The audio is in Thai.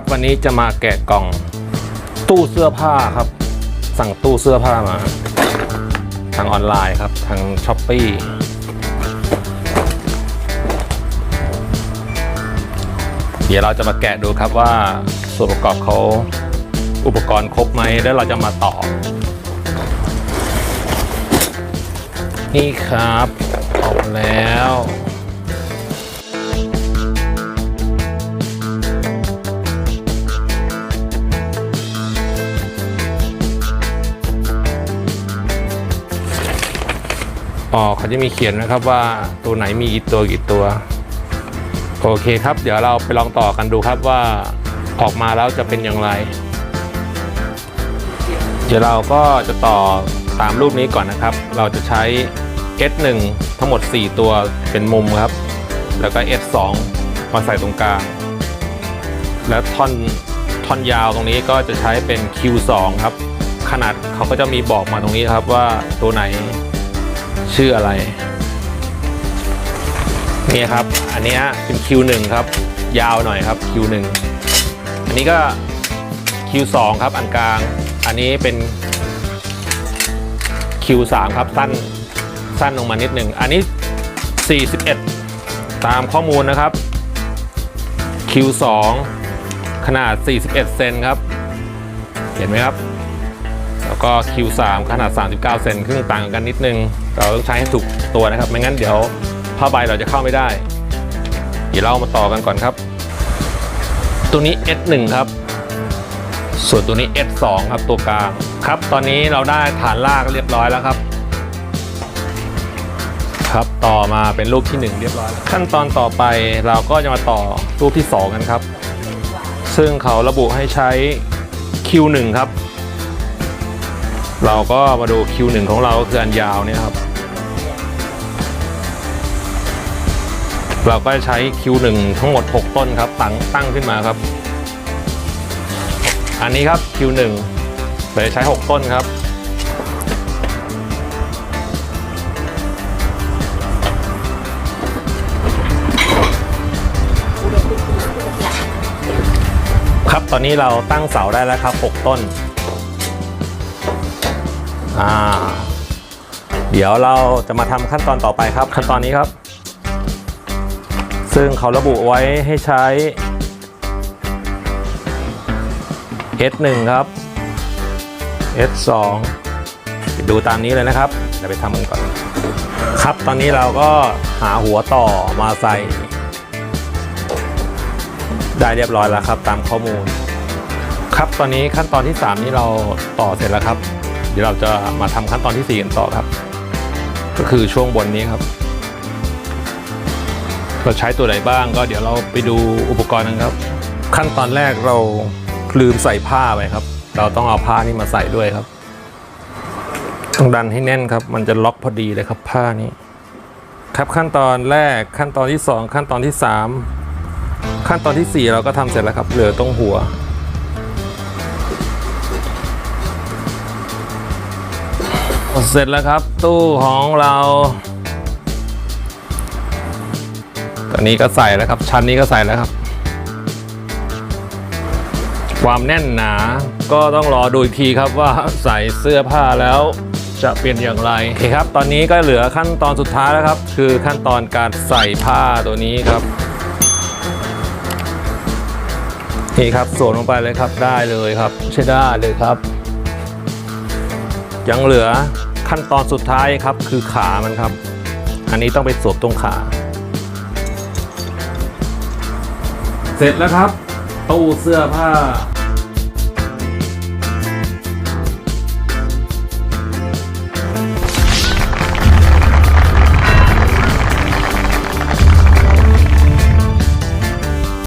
ครับวันนี้จะมาแกะกล่อง ตู้เสื้อผ้าครับ สั่งตู้เสื้อผ้ามา ทางออนไลน์ครับ ทางช้อปปีเดี๋ยวเราจะมาแกะดูครับว่าส่วนประกอบเขาอุปกรณ์ครบไหมแล้วเราจะมาต่อ นี่ครับออกมาแล้ว อ๋อเขาจะมีเขียนนะครับว่าตัวไหนมีกี่ตัวกี่ตัว โอเคครับ เดี๋ยวเราไปลองต่อกันดูครับว่าออกมาแล้วจะเป็นอย่างไร เดี๋ยวเราก็จะต่อตามรูปนี้ก่อนนะครับ เราจะใช้ S1 ทั้งหมด 4 ตัวเป็นมุมครับ แล้วก็ S2 มาใส่ตรงกลาง และท่อนท่อนยาวตรงนี้ก็จะใช้เป็น Q2 ครับ ขนาดเขาก็จะมีบอกมาตรงนี้ครับว่าตัวไหน ชื่ออะไร นี่ครับ อันนี้เป็น Q1 ครับ ยาวหน่อยครับ Q1 อันนี้ก็ Q2 ครับ อันกลาง อันนี้เป็น Q3 ครับ สั้น สั้นลงมานิดหนึ่ง อันนี้ 41 ตามข้อมูลนะครับ Q2 ขนาด 41 เซนครับ เห็นไหมครับ แล้วก็ Q3 ขนาด 39 เซนครึ่งต่างกันนิดนึง เราต้องใช้ให้ถูกตัวนะครับ ไม่งั้นเดี๋ยวผ้าใบเราจะเข้าไม่ได้ เดี๋ยวเรามาต่อกันก่อนครับ ตัวนี้ S1 ครับ ส่วนตัวนี้ S2 ครับตัวกลางครับ ตอนนี้เราได้ฐานลากเรียบร้อยแล้วครับครับต่อมาเป็นรูปที่ 1 เรียบร้อยขั้นตอนต่อไปเราก็จะมาต่อรูปที่ 2 กันครับ ซึ่งเขาระบุให้ใช้ Q1 ครับ เราก็มาดู Q1 ของเราก็คืออันยาวเนี่ยครับ เราก็ใช้ Q1 ทั้งหมด 6 ต้นครับตั้งตั้งขึ้นมาครับ อันนี้ครับ Q1 เราใช้ 6 ต้นครับครับตอนนี้เราตั้งเสาได้แล้วครับ 6 ต้น อ่า เดี๋ยวเราจะมาทำขั้นตอนต่อไปครับ ขั้นตอนนี้ครับ ซึ่งเขาระบุไว้ให้ใช้ S1 ครับ S2 ดูตามนี้เลยนะครับเดี๋ยวไปทำกันก่อน ครับตอนนี้เราก็หาหัวต่อมาใส่ ได้เรียบร้อยแล้วครับ ตามข้อมูล ครับตอนนี้ขั้นตอนที่ 3 นี้เราต่อเสร็จแล้วครับเดี๋ยวเราจะมาทำขั้นตอนที่ 4 กันต่อครับ ก็คือช่วงบนนี้ครับเราใช้ตัวไหนบ้างก็เดี๋ยวเราไปดูอุปกรณ์กันครับ ขั้นตอนแรกเราลืมใส่ผ้าไปครับ เราต้องเอาผ้านี่มาใส่ด้วยครับต้องดันให้แน่นครับ มันจะล็อกพอดีเลยครับผ้านี้ ครับขั้นตอนแรกขั้นตอนที่ 2 ขั้นตอนที่ 3 ขั้นตอนที่ 4 เราก็ทำเสร็จแล้วครับ เหลือตรงหัว เสร็จแล้วครับตู้ของเรา ตอนนี้ก็ใส่แล้วครับ ชั้นนี้ก็ใส่แล้วครับ ความแน่นหนาก็ต้องรอดูอีกทีครับว่าใส่เสื้อผ้าแล้วจะเป็นอย่างไรโอเคครับ ตอนนี้ก็เหลือขั้นตอนสุดท้ายแล้วครับ คือขั้นตอนการใส่ผ้าตัวนี้ครับนี่ครับสวมลงไปเลยครับได้เลยครับ ใช่ได้เลยครับ ยังเหลือ ขั้นตอนสุดท้ายครับคือขามันครับ อันนี้ต้องไปสวมตรงขา เสร็จแล้วครับตู้เสื้อผ้า